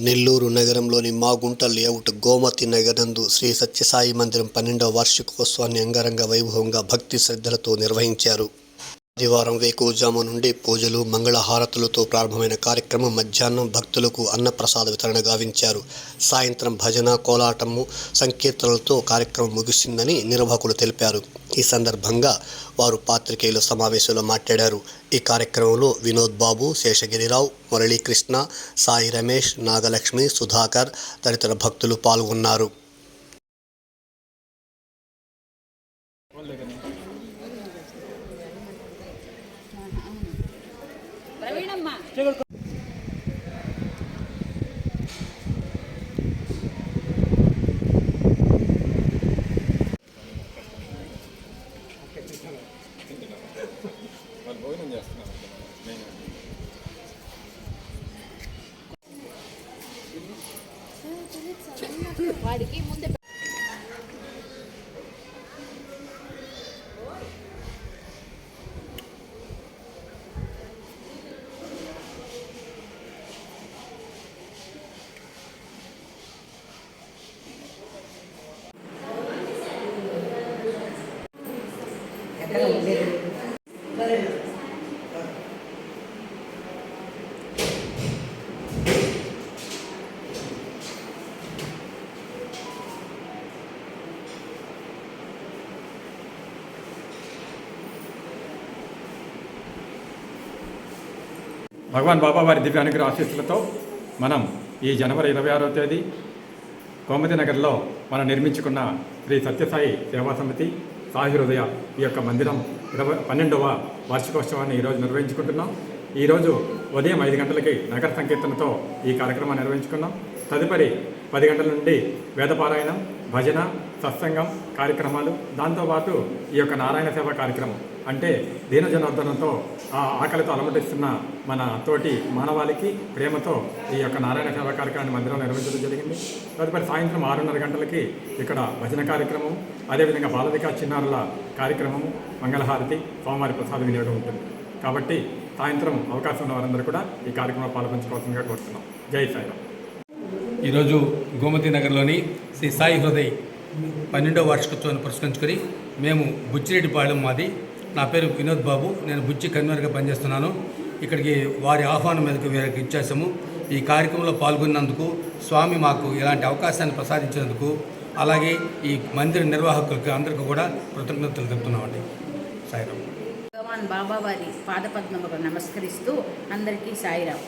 నెల్లూరు నగరంలోని మాగుంట లేఅవుట్ గోమతి నగరందు శ్రీ సత్యసాయి మందిరం పన్నెండవ వార్షికోత్సవాన్ని అంగరంగ వైభవంగా భక్తి శ్రద్ధలతో నిర్వహించారు. ఆదివారం వేకువజాము నుండి పూజలు మంగళహారతులతో ప్రారంభమైన కార్యక్రమం మధ్యాహ్నం భక్తులకు అన్నప్రసాద వితరణ గావించారు. సాయంత్రం భజన కోలాటము సంకీర్తనలతో కార్యక్రమం ముగిసిందని నిర్వాహకులు తెలిపారు. ఈ సందర్భంగా వారు పాత్రికేయుల సమావేశంలో మాట్లాడారు. ఈ కార్యక్రమంలో వినోద్ బాబు శేషగిరిరావు మురళీకృష్ణ సాయి రమేష్ నాగలక్ష్మి సుధాకర్ తదితర భక్తులు పాల్గొన్నారు ప్రవీణమ్మ వాళ్ళు భోజనం చేస్తున్నారు మెయిన్ వాడికి ముందే భగవాన్ బాబా వారి దివ్య అనుగ్రహ ఆశీస్సులతో మనం ఈ జనవరి ఇరవై ఆరో తేదీ కోమతి నగర్లో మనం నిర్మించుకున్న శ్రీ సత్యసాయి సేవా సమితి సాయి హృదయ ఈ యొక్క మందిరం ఇరవై పన్నెండవ వార్షికోత్సవాన్ని ఈరోజు నిర్వహించుకుంటున్నాం. ఈరోజు ఉదయం ఐదు గంటలకి నగర సంకీర్తనతో ఈ కార్యక్రమాన్ని నిర్వహించుకున్నాం. తదుపరి పది గంటల నుండి వేదపారాయణం భజన సత్సంగం కార్యక్రమాలు. దాంతోపాటు ఈ యొక్క నారాయణ సేవ కార్యక్రమం. అంటే దీనజనార్దనంతో ఆ ఆకలితో అలమటిస్తున్న మన తోటి మానవాళికి ప్రేమతో ఈ యొక్క నారాయణ సేవ కార్యక్రమాన్ని మందిరం నిర్వహించడం జరిగింది. తదుపరి సాయంత్రం ఆరున్నర గంటలకి ఇక్కడ భజన కార్యక్రమం అదేవిధంగా బాలవికా చిన్నారుల కార్యక్రమము మంగళహారతి సోమవారి ప్రసాద వినియోగం ఉంటుంది. కాబట్టి సాయంత్రం అవకాశం ఉన్న వారందరూ కూడా ఈ కార్యక్రమంలో పాల్పంచుకోవాల్సిందిగా కోరుతున్నాం. జై సాయిరామ్. ఈరోజు గోమతి నగర్లోని శ్రీ సాయి హృదయ్ పన్నెండవ వార్షికోత్సవాన్ని పురస్కరించుకొని మేము బుచ్చిరెడ్డిపాళెం మాది నా పేరు వినోద్ బాబు. నేను బుచ్చి కన్వీనర్గా పనిచేస్తున్నాను. ఇక్కడికి వారి ఆహ్వానం మీదకి వీరికి ఇచ్చేసాము ఈ కార్యక్రమంలో పాల్గొన్నందుకు స్వామి మాకు ఇలాంటి అవకాశాన్ని ప్రసాదించినందుకు అలాగే ఈ మందిర నిర్వాహకులకు అందరికీ కూడా కృతజ్ఞతలు తెలుపుతున్నామండి. సాయిరామ్. భగవాన్ బాబావారి పాదపద్మకు నమస్కరిస్తూ అందరికీ సాయిరామ్.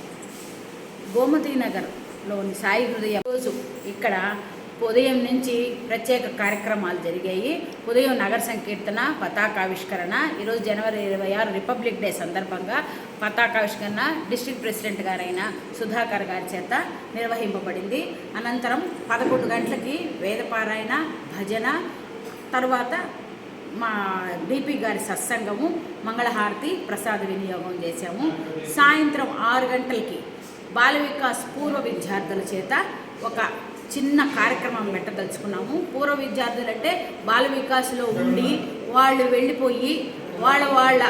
గోమతి నగర్లోని సాయి హృదయం రోజు ఇక్కడ ఉదయం నుంచి ప్రత్యేక కార్యక్రమాలు జరిగాయి. ఉదయం నగర సంకీర్తన పతాకావిష్కరణ ఈరోజు జనవరి ఇరవై ఆరు రిపబ్లిక్ డే సందర్భంగా పతాకావిష్కరణ డిస్టిక్ ప్రెసిడెంట్ గారైన సుధాకర్ గారి చేత నిర్వహింపబడింది. అనంతరం పదకొండు గంటలకి వేదపారాయణ భజన తర్వాత మా డిపి గారి సత్సంగము మంగళహారతి ప్రసాద వినియోగం చేశాము. సాయంత్రం ఆరు గంటలకి బాల వికాస్ పూర్వ విద్యార్థుల చేత ఒక చిన్న కార్యక్రమం పెట్టదలుచుకున్నాము. పూర్వ విద్యార్థులు అంటే బాల వికాస్లో ఉండి వాళ్ళు వెళ్ళిపోయి వాళ్ళ వాళ్ళ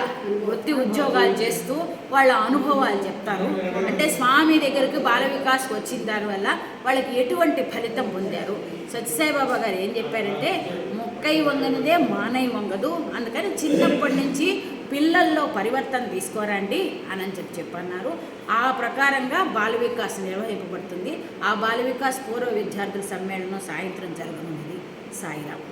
వృత్తి ఉద్యోగాలు చేస్తూ వాళ్ళ అనుభవాలు చెప్తారు. అంటే స్వామి దగ్గరకు బాల వికాస్ వచ్చిన దానివల్ల వాళ్ళకి ఎటువంటి ఫలితం పొందారు. సత్యసాయిబాబా గారు ఏం చెప్పారంటే మొక్కై వంగనిదే మానై వంగదు. అందుకని చిన్నప్పటి నుంచి పిల్లల్లో పరివర్తన తీసుకోరండి అని అని చెప్పి చెప్పన్నారు. ఆ ప్రకారంగా బాల వికాస్ నిర్వహింపబడుతుంది. ఆ బాల వికాస్ పూర్వ విద్యార్థుల సమ్మేళనం సాయంత్రం జరగనున్నది సాయిరామ్.